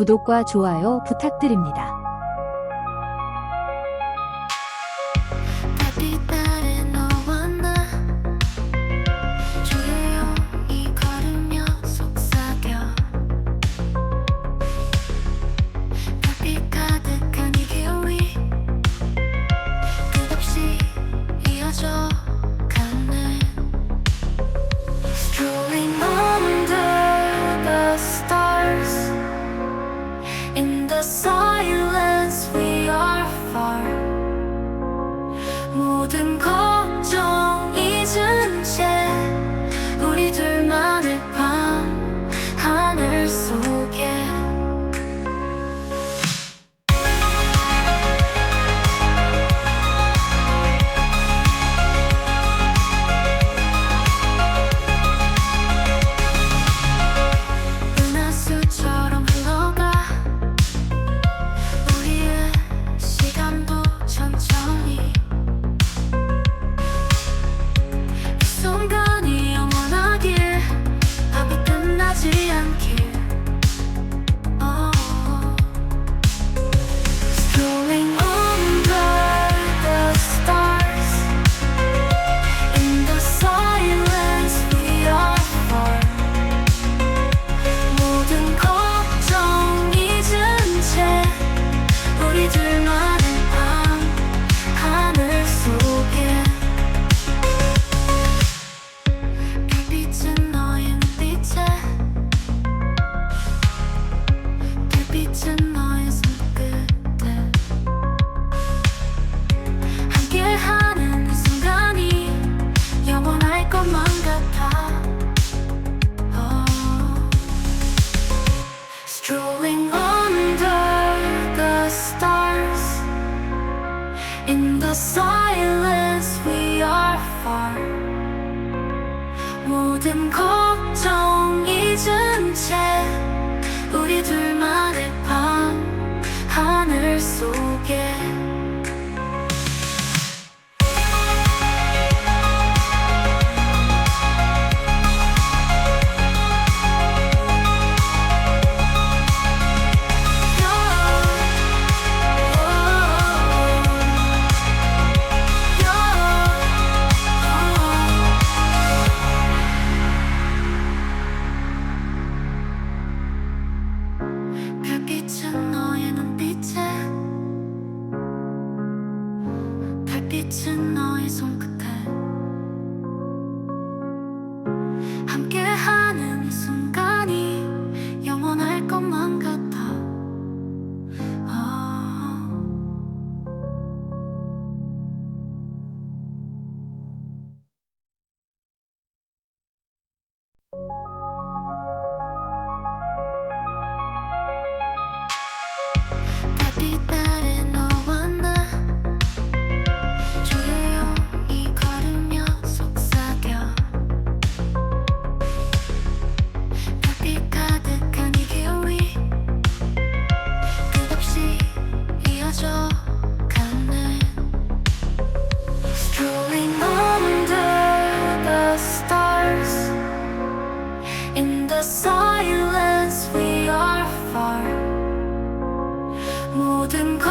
구독과 좋아요 부탁드립니다. Kadın call strolling 빛은 너의 손끝. 모든 것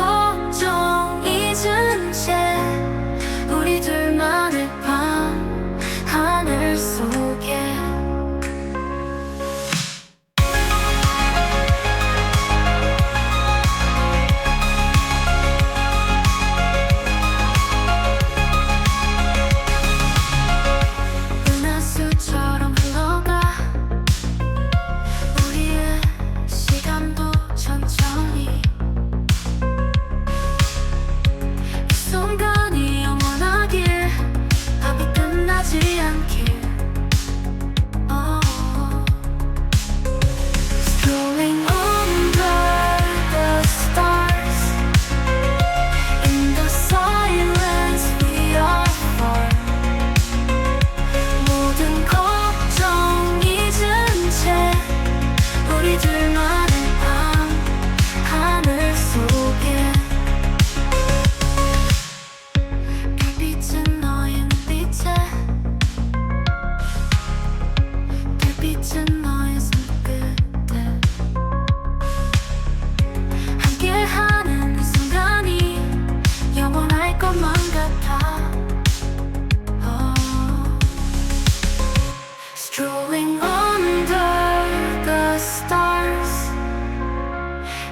strolling under the stars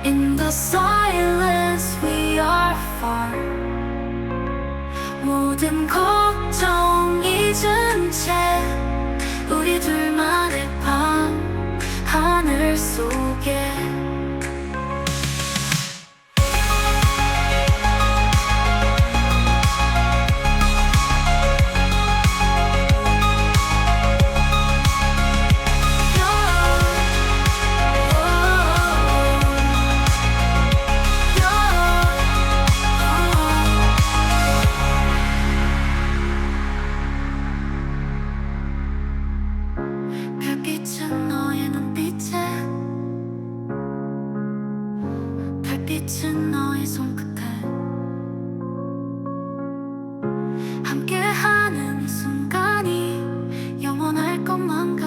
in the sun. 빛은 너의 손끝에 함께하는 순간이 영원할 것만 같아.